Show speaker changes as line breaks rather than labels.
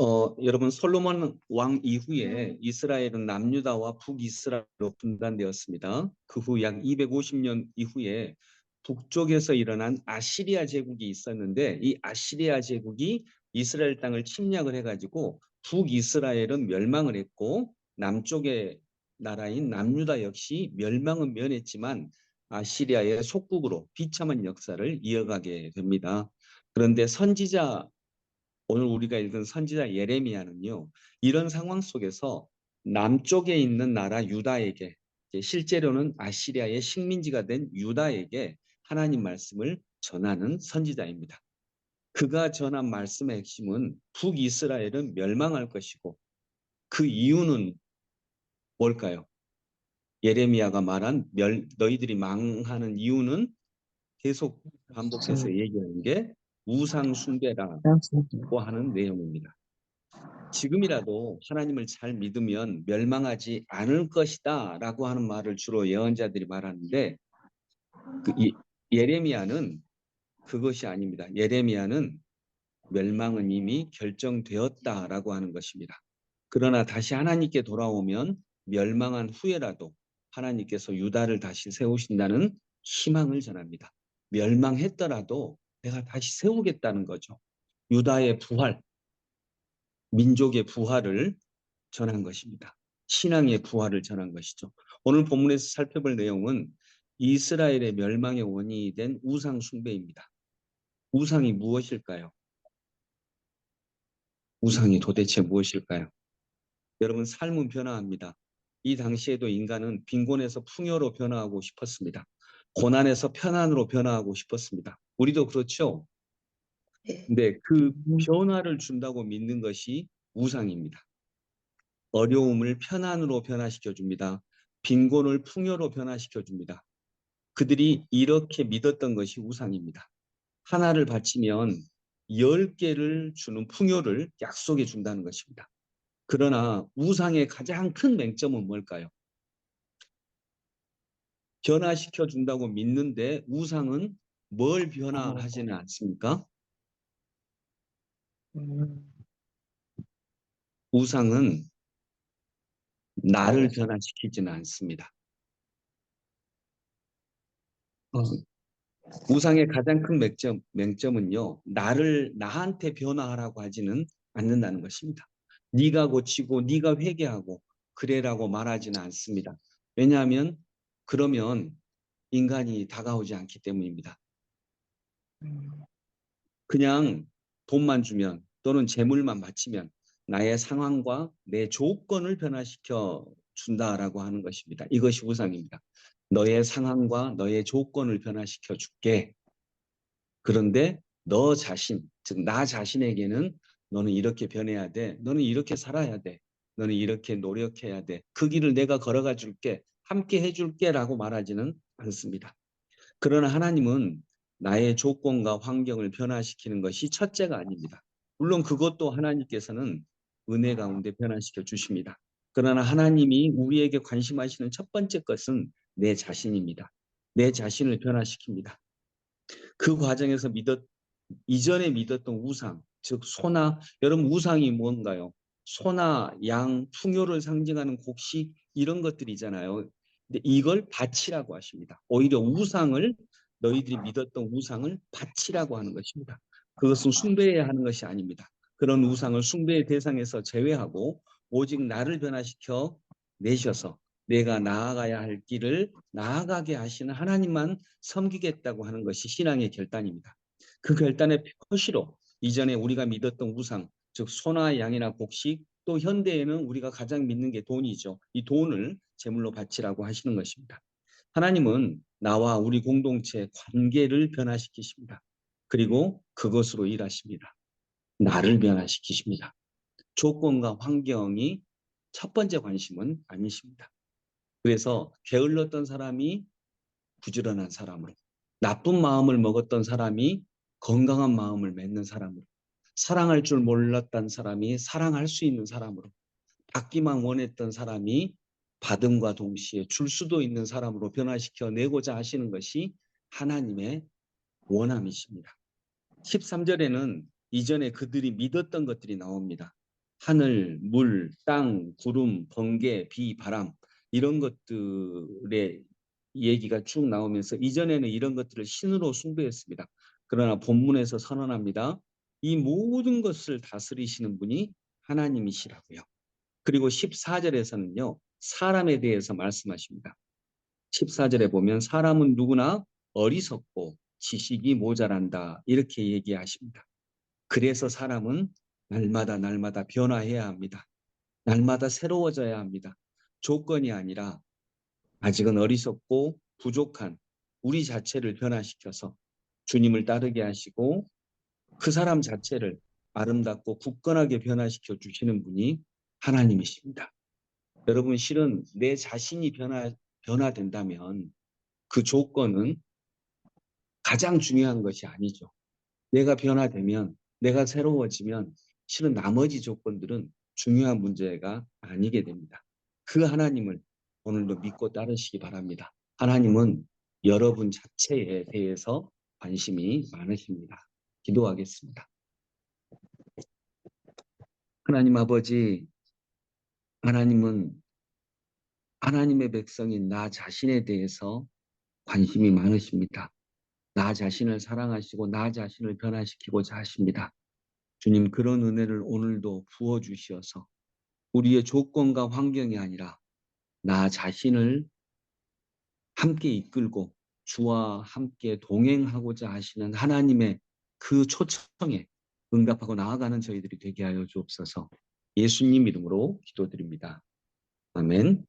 어, 여러분 솔로몬 왕 이후에 이스라엘은 남유다와 북이스라엘로 분단되었습니다. 그 후 약 250년 이후에 북쪽에서 일어난 아시리아 제국이 있었는데 이 아시리아 제국이 이스라엘 땅을 침략을 해가지고 북이스라엘은 멸망을 했고 남쪽의 나라인 남유다 역시 멸망은 면했지만 아시리아의 속국으로 비참한 역사를 이어가게 됩니다. 그런데 선지자 오늘 우리가 읽은 선지자 예레미야는요. 이런 상황 속에서 남쪽에 있는 나라 유다에게 실제로는 아시리아의 식민지가 된 유다에게 하나님 말씀을 전하는 선지자입니다. 그가 전한 말씀의 핵심은 북이스라엘은 멸망할 것이고 그 이유는 뭘까요? 예레미야가 말한 멸, 너희들이 망하는 이유는 계속 반복해서 얘기하는 게 우상 숭배라고 하는 내용입니다. 지금이라도 하나님을 잘 믿으면 멸망하지 않을 것이다 라고 하는 말을 주로 예언자들이 말하는데 그 이, 예레미야는 그것이 아닙니다. 예레미야는 멸망은 이미 결정되었다 라고 하는 것입니다. 그러나 다시 하나님께 돌아오면 멸망한 후에라도 하나님께서 유다를 다시 세우신다는 희망을 전합니다. 멸망했더라도 내가 다시 세우겠다는 거죠. 유다의 부활, 민족의 부활을 전한 것입니다. 신앙의 부활을 전한 것이죠. 오늘 본문에서 살펴볼 내용은 이스라엘의 멸망의 원인이 된 우상 숭배입니다. 우상이 무엇일까요? 우상이 도대체 무엇일까요? 여러분 삶은 변화합니다. 이 당시에도 인간은 빈곤에서 풍요로 변화하고 싶었습니다. 고난에서 편안으로 변화하고 싶었습니다. 우리도 그렇죠.
네.
근데 그 변화를 준다고 믿는 것이 우상입니다. 어려움을 편안으로 변화시켜 줍니다. 빈곤을 풍요로 변화시켜 줍니다. 그들이 이렇게 믿었던 것이 우상입니다. 하나를 바치면 열 개를 주는 풍요를 약속해 준다는 것입니다. 그러나 우상의 가장 큰 맹점은 뭘까요? 변화시켜 준다고 믿는데 우상은 뭘 변화하지는 않습니까?
음,
우상은 나를 변화시키지는 않습니다. 어, 우상의 가장 큰 맹점, 맹점은요. 나를 나한테 변화하라고 하지는 않는다는 것입니다. 네가 고치고 네가 회개하고 그래라고 말하지는 않습니다. 왜냐하면 그러면 인간이 다가오지 않기 때문입니다.
음,
그냥 돈만 주면 또는 재물만 바치면 나의 상황과 내 조건을 변화시켜 준다라고 하는 것입니다. 이것이 우상입니다. 너의 상황과 너의 조건을 변화시켜 줄게. 그런데 너 자신, 즉 나 자신에게는 너는 이렇게 변해야 돼. 너는 이렇게 살아야 돼. 너는 이렇게 노력해야 돼. 그 길을 내가 걸어가 줄게. 함께 해줄게라고 말하지는 않습니다. 그러나 하나님은 나의 조건과 환경을 변화시키는 것이 첫째가 아닙니다. 물론 그것도 하나님께서는 은혜 가운데 변화시켜 주십니다. 그러나 하나님이 우리에게 관심하시는 첫 번째 것은 내 자신입니다. 내 자신을 변화시킵니다. 그 과정에서 믿었 이전에 믿었던 우상, 즉 소나 여러분 우상이 뭔가요? 소나 양, 풍요를 상징하는 곡식 이런 것들이잖아요. 근데 이걸 바치라고 하십니다. 오히려 우상을 너희들이 믿었던 우상을 바치라고 하는 것입니다. 그것은 숭배해야 하는 것이 아닙니다. 그런 우상을 숭배의 대상에서 제외하고 오직 나를 변화시켜 내셔서 내가 나아가야 할 길을 나아가게 하시는 하나님만 섬기겠다고 하는 것이 신앙의 결단입니다. 그 결단의 표시로 이전에 우리가 믿었던 우상, 즉 소나 양이나 곡식, 또 현대에는 우리가 가장 믿는 게 돈이죠. 이 돈을 제물로 바치라고 하시는 것입니다. 하나님은 나와 우리 공동체 관계를 변화시키십니다. 그리고 그것으로 일하십니다. 나를 변화시키십니다. 조건과 환경이 첫 번째 관심은 아니십니다. 그래서 게을렀던 사람이 부지런한 사람으로, 나쁜 마음을 먹었던 사람이 건강한 마음을 맺는 사람으로, 사랑할 줄 몰랐던 사람이 사랑할 수 있는 사람으로, 받기만 원했던 사람이 받음과 동시에 줄 수도 있는 사람으로 변화시켜 내고자 하시는 것이 하나님의 원함이십니다. 13절에는 이전에 그들이 믿었던 것들이 나옵니다. 하늘, 물, 땅, 구름, 번개, 비, 바람 이런 것들의 얘기가 쭉 나오면서 이전에는 이런 것들을 신으로 숭배했습니다. 그러나 본문에서 선언합니다. 이 모든 것을 다스리시는 분이 하나님이시라고요. 그리고 14절에서는요. 사람에 대해서 말씀하십니다. 14절에 보면 사람은 누구나 어리석고 지식이 모자란다 이렇게 얘기하십니다. 그래서 사람은 날마다 날마다 변화해야 합니다. 날마다 새로워져야 합니다. 조건이 아니라 아직은 어리석고 부족한 우리 자체를 변화시켜서 주님을 따르게 하시고 그 사람 자체를 아름답고 굳건하게 변화시켜 주시는 분이 하나님이십니다. 여러분 실은 내 자신이 변화 변화된다면 그 조건은 가장 중요한 것이 아니죠. 내가 변화되면 내가 새로워지면 실은 나머지 조건들은 중요한 문제가 아니게 됩니다. 그 하나님을 오늘도 믿고 따르시기 바랍니다. 하나님은 여러분 자체에 대해서 관심이 많으십니다. 기도하겠습니다. 하나님 아버지, 하나님은 하나님의 백성인 나 자신에 대해서 관심이 많으십니다. 나 자신을 사랑하시고 나 자신을 변화시키고자 하십니다. 주님 그런 은혜를 오늘도 부어 주시어서 우리의 조건과 환경이 아니라 나 자신을 함께 이끌고 주와 함께 동행하고자 하시는 하나님의 그 초청에 응답하고 나아가는 저희들이 되게 하여 주옵소서. 예수님 이름으로 기도드립니다. 아멘.